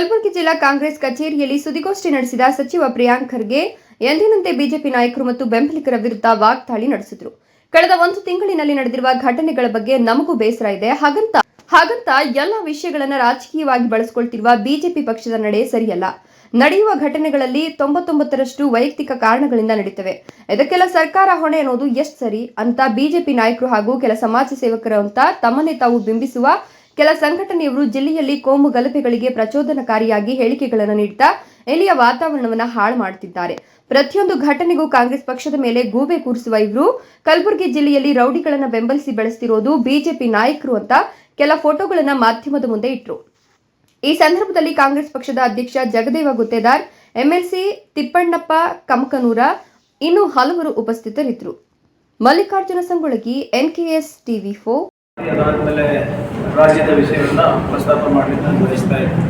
ಕಲಬುರಗಿ ಜಿಲ್ಲಾ ಕಾಂಗ್ರೆಸ್ ಕಚೇರಿಯಲ್ಲಿ ಸುದ್ದಿಗೋಷ್ಠಿ ನಡೆಸಿದ ಸಚಿವ ಪ್ರಿಯಾಂಕ್ ಖರ್ಗೆ, ಎಂದಿನಂತೆ ಬಿಜೆಪಿ ನಾಯಕರು ಮತ್ತು ಬೆಂಬಲಿಗರ ವಿರುದ್ಧ ವಾಗ್ದಾಳಿ ನಡೆಸಿದರು. ಕಳೆದ ಒಂದು ತಿಂಗಳಿನಲ್ಲಿ ನಡೆದಿರುವ ಘಟನೆಗಳ ಬಗ್ಗೆ ನಮಗೂ ಬೇಸರ ಇದೆ. ಹಾಗಂತ ಹಾಗಂತ ಎಲ್ಲ ವಿಷಯಗಳನ್ನು ರಾಜಕೀಯವಾಗಿ ಬಳಸಿಕೊಳ್ತಿರುವ ಬಿಜೆಪಿ ಪಕ್ಷದ ನಡೆ ಸರಿಯಲ್ಲ. ನಡೆಯುವ ಘಟನೆಗಳಲ್ಲಿ ತೊಂಬತ್ತೊಂಬತ್ತರಷ್ಟು ವೈಯಕ್ತಿಕ ಕಾರಣಗಳಿಂದ ನಡೀತವೆ. ಇದಕ್ಕೆಲ್ಲ ಸರ್ಕಾರ ಹೊಣೆ ಅನ್ನೋದು ಎಷ್ಟು ಸರಿ? ಅಂತ ಬಿಜೆಪಿ ನಾಯಕರು ಹಾಗೂ ಕೆಲ ಸಮಾಜ ಸೇವಕರು ಅಂತ ತಮ್ಮನ್ನೇ ತಾವು ಬಿಂಬಿಸುವ ಕೆಲ ಸಂಘಟನೆಯವರು ಜಿಲ್ಲೆಯಲ್ಲಿ ಕೋಮು ಗಲಭೆಗಳಿಗೆ ಪ್ರಚೋದನಕಾರಿಯಾಗಿ ಹೇಳಿಕೆಗಳನ್ನು ನೀಡುತ್ತಾ ಇಲ್ಲಿಯ ವಾತಾವರಣವನ್ನು ಹಾಳು ಮಾಡುತ್ತಿದ್ದಾರೆ. ಪ್ರತಿಯೊಂದು ಘಟನೆಗೂ ಕಾಂಗ್ರೆಸ್ ಪಕ್ಷದ ಮೇಲೆ ಗೂಬೆ ಕೂರಿಸುವ ಇವರು ಕಲಬುರಗಿ ಜಿಲ್ಲೆಯಲ್ಲಿ ರೌಡಿಗಳನ್ನು ಬೆಂಬಲಿಸಿ ಬೆಳೆಸ್ತಿರೋದು ಬಿಜೆಪಿ ನಾಯಕರು ಅಂತ ಕೆಲ ಫೋಟೋಗಳನ್ನು ಮಾಧ್ಯಮದ ಮುಂದೆ ಇಟ್ಟರು ಈ ಸಂದರ್ಭದಲ್ಲಿ ಕಾಂಗ್ರೆಸ್ ಪಕ್ಷದ ಅಧ್ಯಕ್ಷ ಜಗದೇವ ಗುತ್ತೇದಾರ್, ಎಂಎಲ್ಸಿ ತಿಪ್ಪಣ್ಣಪ್ಪ ಕಮಕನೂರ ಇನ್ನು ಹಲವರು ಉಪಸ್ಥಿತರಿದ್ದರು. Mallikarjuna Sangolagi NKS TV four. ರಾಜ್ಯದ ವಿಷಯವನ್ನು ಪ್ರಸ್ತಾಪ ಮಾಡಲಿಕ್ಕೆ ಬಯಸ್ತಾ ಇದ್ದೀನಿ.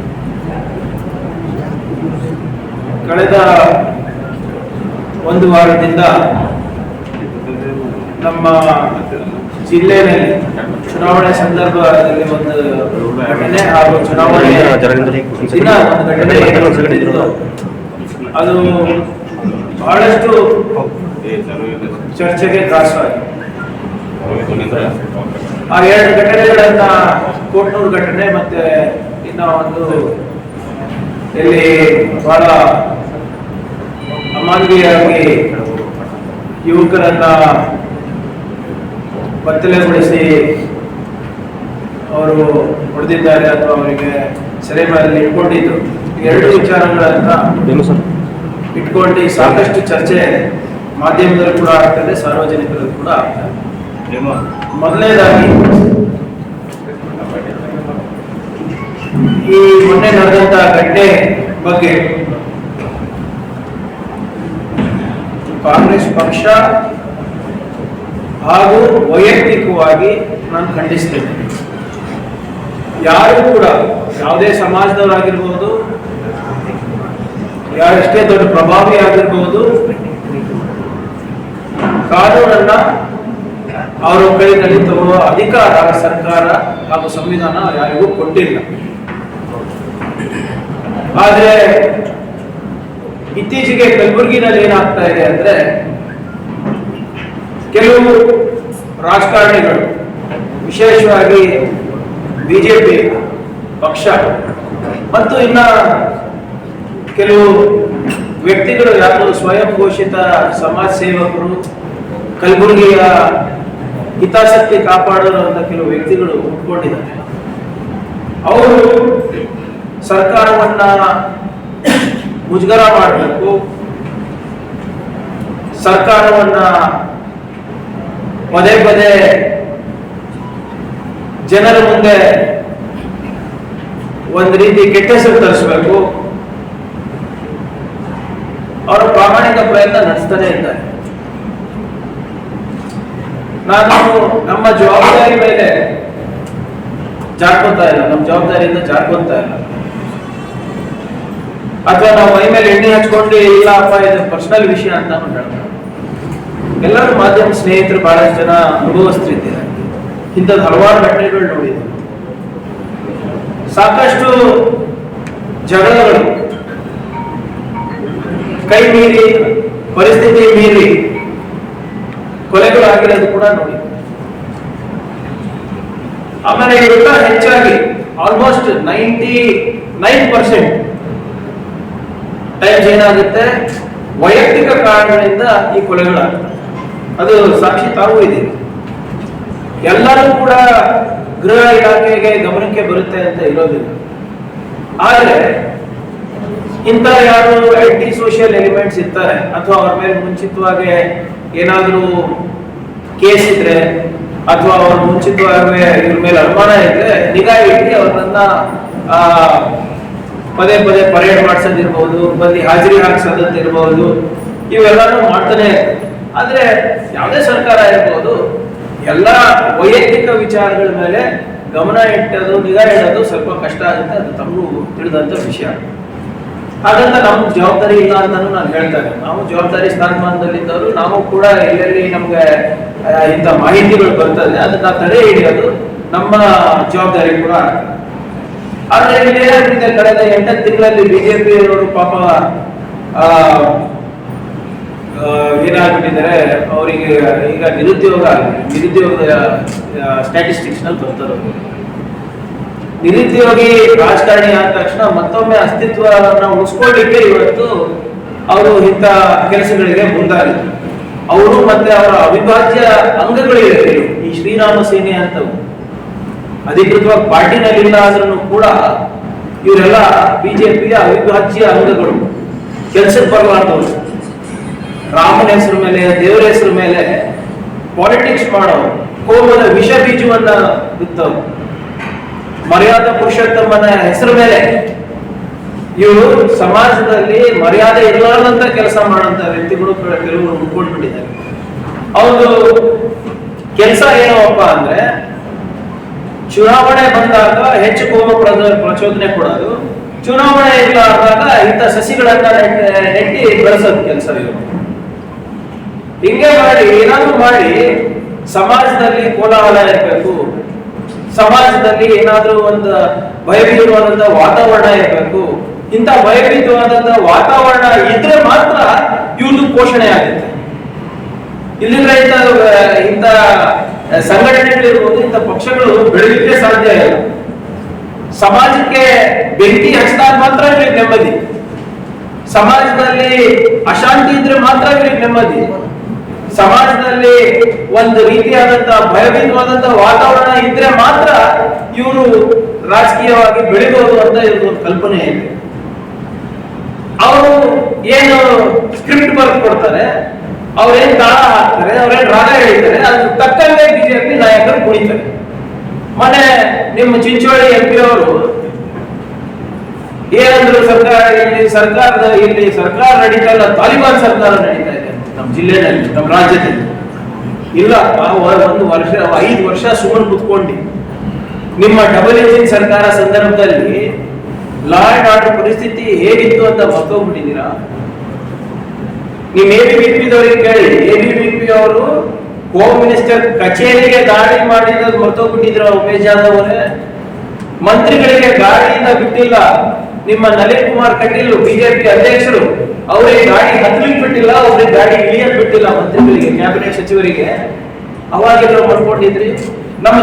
ಕಳೆದ ಒಂದು ವಾರದಿಂದ ನಮ್ಮ ಜಿಲ್ಲೆಯಲ್ಲಿ ಚುನಾವಣೆ ಸಂದರ್ಭದಲ್ಲಿ ಒಂದು ಘಟನೆ ಹಾಗೂ ಚುನಾವಣೆ ದಿನ ಘಟನೆ ಅದು ಬಹಳಷ್ಟು ಚರ್ಚೆಗೆ ಗ್ರಾಸವಾಗಿದೆ ಆ ಎರಡು ಘಟನೆಗಳನ್ನ ಕೋಟ್ನೂರು ಘಟನೆ ಮತ್ತೆ ಇನ್ನ ಒಂದು ಇಲ್ಲಿ ಬಹಳ ಅಮಾನವೀಯವಾಗಿ ಯುವಕರನ್ನ ಬತ್ತಲೆಗೊಳಿಸಿ ಅವರು ಹೊಡೆದಿದ್ದಾರೆ ಅಥವಾ ಅವರಿಗೆ ಸೆರೆಮನೆಯಲ್ಲಿ ಇಟ್ಕೊಂಡಿದ್ದು. ಈ ಎರಡು ವಿಚಾರಗಳನ್ನ ಇಟ್ಕೊಂಡು ಸಾಕಷ್ಟು ಚರ್ಚೆ ಮಾಧ್ಯಮದಲ್ಲಿ ಕೂಡ ಆಗ್ತದೆ ಸಾರ್ವಜನಿಕರಲ್ಲಿ ಕೂಡ ಆಗ್ತದೆ ಮೊದಲನೇದಾಗಿ ಈ ಮೊನ್ನೆ ನಡೆದಂತ ಘಟನೆ ಬಗ್ಗೆ ಕಾಂಗ್ರೆಸ್ ಪಕ್ಷ ಹಾಗೂ ವೈಯಕ್ತಿಕವಾಗಿ ನಾನು ಖಂಡಿಸ್ತೇನೆ. ಯಾರು ಕೂಡ ಯಾವುದೇ ಸಮಾಜದವರಾಗಿರ್ಬೋದು, ಯಾರೆಷ್ಟೇ ದೊಡ್ಡ ಪ್ರಭಾವಿ ಆಗಿರ್ಬೋದು, ಕಾನೂನನ್ನ ಅವರ ಕೈನಲ್ಲಿ ತರುವ ಅಧಿಕಾರ ಸರ್ಕಾರ ಹಾಗೂ ಸಂವಿಧಾನ ಯಾರಿಗೂ ಕೊಟ್ಟಿಲ್ಲ. ಆದ್ರೆ ಇತ್ತೀಚೆಗೆ ಕಲಬುರಗಿನಲ್ಲಿ ಏನಾಗ್ತಾ ಇದೆ ಅಂದ್ರೆ ಕೆಲವು ರಾಜಕಾರಣಿಗಳು, ವಿಶೇಷವಾಗಿ ಬಿಜೆಪಿ, ಪಕ್ಷ ಮತ್ತು ಇನ್ನ ಕೆಲವು ವ್ಯಕ್ತಿಗಳು, ಯಾರು ಸ್ವಯಂ ಘೋಷಿತ ಸಮಾಜ ಸೇವಕರು, ಕಲಬುರಗಿಯ ಹಿತಾಸಕ್ತಿ ಕಾಪಾಡುವಂತ ಕೆಲವು ವ್ಯಕ್ತಿಗಳು ಹುಟ್ಕೊಂಡಿದ್ದಾರೆ ಅವರು ಸರ್ಕಾರವನ್ನ ಮುಜುಗರ ಮಾಡಬೇಕು. ಸರ್ಕಾರವನ್ನ ಪದೇ ಪದೇ ಜನರ ಮುಂದೆ ಒಂದು ರೀತಿ ಕೆಟ್ಟ ಹೆಸರು ತರಿಸಬೇಕು. ಅವರು ಪ್ರಾಮಾಣಿಕ ಪ್ರಯತ್ನ ನಡೆಸ್ತಾನೆ ಇದ್ದಾರೆ. ನಾನು ನಮ್ಮ ಜವಾಬ್ದಾರಿ ಮೇಲೆ ಜಾಡ್ಕೊತಾ ಇಲ್ಲ. ನಮ್ಮ ಜವಾಬ್ದಾರಿಯಿಂದ ಜಾಡ್ಕೊತಾ ಇಲ್ಲ. ಅಥವಾ ನಾವು ಮೈ ಮೇಲೆ ಎಣ್ಣೆ ಹಚ್ಕೊಂಡು ಇಲ್ಲಪ್ಪ ಇದು ಪರ್ಸನಲ್ ವಿಷಯ ಅಂತ ಹೇಳ್ತಾರೆ ಎಲ್ಲರೂ ಮಾಧ್ಯಮ ಸ್ನೇಹಿತರು ಬಹಳಷ್ಟು ಜನ ಅನುಭವಸ್ಥರಿದ್ದಾರೆ. ಇಂಥದ್ದು ಹಲವಾರು ಘಟನೆಗಳು ನೋಡಿದ್ರು ಸಾಕಷ್ಟು ಜಗಳಗಳು. ಕೈ ಮೀರಿ, ಪರಿಸ್ಥಿತಿ ಮೀರಿ ಕೊಲೆಗಳಾಗಿರೋದು ಕೂಡ ನೋಡಿ. ಆಮೇಲೆ ಇವೆಲ್ಲ ಹೆಚ್ಚಾಗಿ almost ninety nine percent times ಏನಾಗುತ್ತೆ? ವೈಯಕ್ತಿಕ ಕಾರಣಗಳಿಂದ ಈ ಕೊಲೆಗಳಾಗುತ್ತೆ ಅದು ಸಾಕ್ಷಿ ತಾವು ಇದೆ. ಎಲ್ಲರೂ ಕೂಡ ಗೃಹ ಇಲಾಖೆಗೆ ಗಮನಕ್ಕೆ ಬರುತ್ತೆ ಅಂತ ಇರೋದಿಲ್ಲ. ಆದರೆ ಇಂತ ಯಾರು ಆಂಟಿ ಸೋಷಿಯಲ್ ಎಲಿಮೆಂಟ್ಸ್ ಇರ್ತಾರೆ ಅಥವಾ ಅವ್ರ ಮೇಲೆ ಮುಂಚಿತವಾಗಿ ಏನಾದರೂ ಕೇಸ್ ಇದ್ರೆ ಅಥವಾ ಅವ್ರ ಮುಂಚಿತವಾಗಿ ಇವ್ರ ಮೇಲೆ ಅನುಮಾನ ಇದ್ರೆ ನಿಗಾ ಇಟ್ಟು ಅವ್ರನ್ನ ಆ, ಪದೇ ಪದೇ ಪರೇಡ್ ಮಾಡಿಸೋದಿರ್ಬೋದು ಬಂದು ಹಾಜರಿ ಹಾಕ್ಸೋದಿರ್ಬೋದು ಇವೆಲ್ಲಾನು ಮಾಡ್ತಾನೆ. ಆದ್ರೆ ಯಾವುದೇ ಸರ್ಕಾರ ಇರ್ಬೋದು, ಎಲ್ಲ ವೈಯಕ್ತಿಕ ವಿಚಾರಗಳ ಮೇಲೆ ಗಮನ ಇಟ್ಟದು, ನಿಗಾ ಇಡೋದು ಸ್ವಲ್ಪ ಕಷ್ಟ ಆಗುತ್ತೆ, ಅದು ತಮಗೂ ತಿಳಿದಂತ ವಿಷಯ. ಹಾಗಂತ ನಮ್ಗೆ ಜವಾಬ್ದಾರಿ ಇಲ್ಲ ಅಂತಾನು ನಾನು ಹೇಳ್ತೇನೆ ನಾವು ಜವಾಬ್ದಾರಿ ಸ್ಥಾನಮಾನದಲ್ಲಿದ್ದವರು, ನಾವು ಕೂಡ ಎಲ್ಲೆಲ್ಲಿ ನಮ್ಗೆ ಇಂಥ ಮಾಹಿತಿಗಳು ಬರ್ತದೆ, ಅದನ್ನ ತಡೆ ಹಿಡಿಯೋದು ನಮ್ಮ ಜವಾಬ್ದಾರಿ ಕೂಡ ಆದ್ರೆ ಇದೇನಾಗಿದೆ ಕಳೆದ ಎಂಟತ್ತು ತಿಂಗಳಲ್ಲಿ ಬಿಜೆಪಿ ಅವರು ಪಾಪ ಏನಾಗ್ಬಿಟ್ಟಿದ್ದಾರೆ, ಅವರಿಗೆ ಈಗ ನಿರುದ್ಯೋಗ. ನಿರುದ್ಯೋಗ ಸ್ಟ್ಯಾಟಿಸ್ಟಿಕ್ಸ್ನಲ್ಲಿ ಬರ್ತಾರೆ ನಿರುದ್ಯೋಗಿ ರಾಜಕಾರಣಿ ಆದ ತಕ್ಷಣ ಮತ್ತೊಮ್ಮೆ ಅಸ್ತಿತ್ವವನ್ನು ಉಳಿಸ್ಕೊಳ್ಳಿಕ್ಕೆ ಇವತ್ತು ಅವರು ಇಂಥ ಕೆಲಸಗಳಿಗೆ ಮುಂದಾಗಿದ್ರು ಅವರು ಮತ್ತೆ ಅವರ ಅವಿಭಾಜ್ಯ ಅಂಗಗಳಿವೆ ಈ ಶ್ರೀರಾಮ ಸೇನೆ ಅಂತವು. ಅಧಿಕೃತವಾಗಿ ಪಾರ್ಟಿನಲ್ಲಿಲ್ಲ ಆದ್ರೂ ಕೂಡ ಇವರೆಲ್ಲ ಬಿಜೆಪಿಯ ಅವಿಭಾಜ್ಯ ಅಂಗಗಳು. ಕೆಲಸಕ್ಕೆ ಬರಲಾರ್ದವರು ರಾಮನ ಹೆಸರು ಮೇಲೆ, ದೇವರ ಹೆಸರು ಮೇಲೆ ಪಾಲಿಟಿಕ್ಸ್ ಮಾಡೋ ಕೋಮದ ವಿಷ ಬೀಜವನ್ನ ಬಿತ್ತವರು ಮರ್ಯಾದಾ ಪುರುಷೋತ್ತಮನ ಹೆಸರು ಮೇಲೆ ಇವರು ಸಮಾಜದಲ್ಲಿ ಮರ್ಯಾದೆ ಇರಲಾರ್ದಂತ ಕೆಲಸ ಮಾಡುವಂತ ವ್ಯಕ್ತಿಗಳು ಕೆಲ- ಕೆಲವರು ಉಳ್ಕೊಂಡ್ಬಿಟ್ಟಿದ್ದಾರೆ ಅವರು ಕೆಲಸ ಏನೋಪ್ಪ ಅಂದ್ರೆ ಚುನಾವಣೆ ಬಂದಾಗ ಹೆಚ್ಚು ಕೋಮ ಪ್ರಚೋದನೆ ಕೊಡೋದು. ಚುನಾವಣೆ ಇಲ್ಲಾದಾಗ ಇಂಥ ಸಸಿಗಳನ್ನ ನೆಟ್- ನೆಟ್ಟಿ ಬೆಳೆಸೋದು ಕೆಲಸ ಇವರು ಹಿಂಗೆ ಮಾಡಿ, ಏನಾದ್ರು ಮಾಡಿ, ಸಮಾಜದಲ್ಲಿ ಕೋಲಾಹಲ ಇರಬೇಕು. ಸಮಾಜದಲ್ಲಿ ಏನಾದ್ರೂ ಒಂದು ಭಯಭೀತವಾದಂತ ವಾತಾವರಣ ಇರಬೇಕು. ಇಂಥ ಭಯಭೀತವಾದಂತ ವಾತಾವರಣ ಇದ್ರೆ ಮಾತ್ರ ಇವ್ರದ್ದು ಪೋಷಣೆ ಆಗುತ್ತೆ. ಇಲ್ಲಿಂದ ಇಂಥ ಸಂಘಟನೆಗಳಿರ್ಬೋದು ಇಂಥ ಪಕ್ಷಗಳು ಬೆಳಲಿಕ್ಕೆ ಸಾಧ್ಯ ಇಲ್ಲ. ಸಮಾಜಕ್ಕೆ ಬೆಂಕಿ ಹಚ್ಚಿದಾಗ ಮಾತ್ರ ಇವ್ರಿಗೆ ನೆಮ್ಮದಿ. ಸಮಾಜದಲ್ಲಿ ಅಶಾಂತಿ ಇದ್ರೆ ಮಾತ್ರ ಇವ್ರಿಗೆ ನೆಮ್ಮದಿ. ಸಮಾಜದಲ್ಲಿ ಒಂದು ರೀತಿಯಾದಂತಹ ಭಯಭೀತವಾದಂತಹ ವಾತಾವರಣ ಇದ್ರೆ ಮಾತ್ರ ಇವರು ರಾಜಕೀಯವಾಗಿ ಬೆಳಿಬಹುದು ಅಂತ ಒಂದು ಕಲ್ಪನೆ ಇದೆ. ಅವರು ಏನು ಸ್ಕ್ರಿಪ್ಟ್ ಬರ್ಕೊಡ್ತಾರೆ ಕೊಡ್ತಾರೆ? ಅವ್ರೇನ್ ತಾಳ ಹಾಕ್ತಾರೆ, ಅವ್ರೇನ್ ರಾಗ ಹೇಳ್ತಾರೆ, ಅದ್ರ ತಕ್ಕಂತೆ ಬಿಜೆಪಿ ನಾಯಕರು ಕುಣಿತಾರೆ. ಮೊನ್ನೆ ನಿಮ್ಮ ಚಿಂಚೋಳಿ ಎಂ ಪಿ ಅವರು, ಏನಂದ್ರು ಸರ್ಕಾರ ಇಲ್ಲಿ ಸರ್ಕಾರದ ಇಲ್ಲಿ ಸರ್ಕಾರ ನಡೀತಾ ಇಲ್ಲ, ತಾಲಿಬಾನ್ ಸರ್ಕಾರ ನಡೀತಾ ಇದೆ ನಮ್ಮ ಜಿಲ್ಲೆನಲ್ಲಿ ನಮ್ಮ ರಾಜ್ಯದಲ್ಲಿ. ಇಲ್ಲ ಒಂದು ವರ್ಷ ಐದು ವರ್ಷ ಸುಮ್ಮನೆ ಕುತ್ಕೊಂಡು. ನಿಮ್ಮ ಡಬಲ್ ಇಂಜಿನ್ ಸರ್ಕಾರ ಸಂದರ್ಭದಲ್ಲಿ ಲಾ ಅಂಡ್ ಆರ್ಡರ್ ಪರಿಸ್ಥಿತಿ ಹೇಗಿತ್ತು ಅಂತ ಮರ್ತೋಗ್ಬಿಟ್ಟಿದ್ದೀರಾ ನೀವು ಎ ಬಿ ಪಿ ದವರಿಗೆ ಕೇಳಿ. ಎ ಬಿ ಪಿ ಅವರು ಹೋಮ್ ಮಿನಿಸ್ಟರ್ ಕಚೇರಿಗೆ ದಾಳಿ ಮಾಡಿದ ಮರ್ತೋಗ್ಬಿಟ್ಟಿದ್ರು ಉಮೇಶ್ ಜಾಧವ್ ಅವರೇ. ಮಂತ್ರಿಗಳಿಗೆ ಗಾಡಿಯಿಂದ ಬಿಟ್ಟಿಲ್ಲ. ನಿಮ್ಮ ನಳಿನ್ ಕುಮಾರ್ ಕಟೀಲ್, ಬಿಜೆಪಿ ಅಧ್ಯಕ್ಷರು, ಅವರಿಗೆ ಗಾಡಿ ಹತ್ತಲಿಕ್ ಬಿಟ್ಟಿಲ್ಲ, ಅವ್ರಿಗೆ ಗಾಡಿ ಇಳಿಯಕ್ ಬಿಟ್ಟಿಲ್ಲ ಮಂತ್ರಿಗಳಿಗೆ ಕ್ಯಾಬಿನೆಟ್ ಸಚಿವರಿಗೆ. ಅವಾಗೆಲ್ಲ ಮಾಡ್ಕೊಂಡಿದ್ರಿ ನಮ್ಮ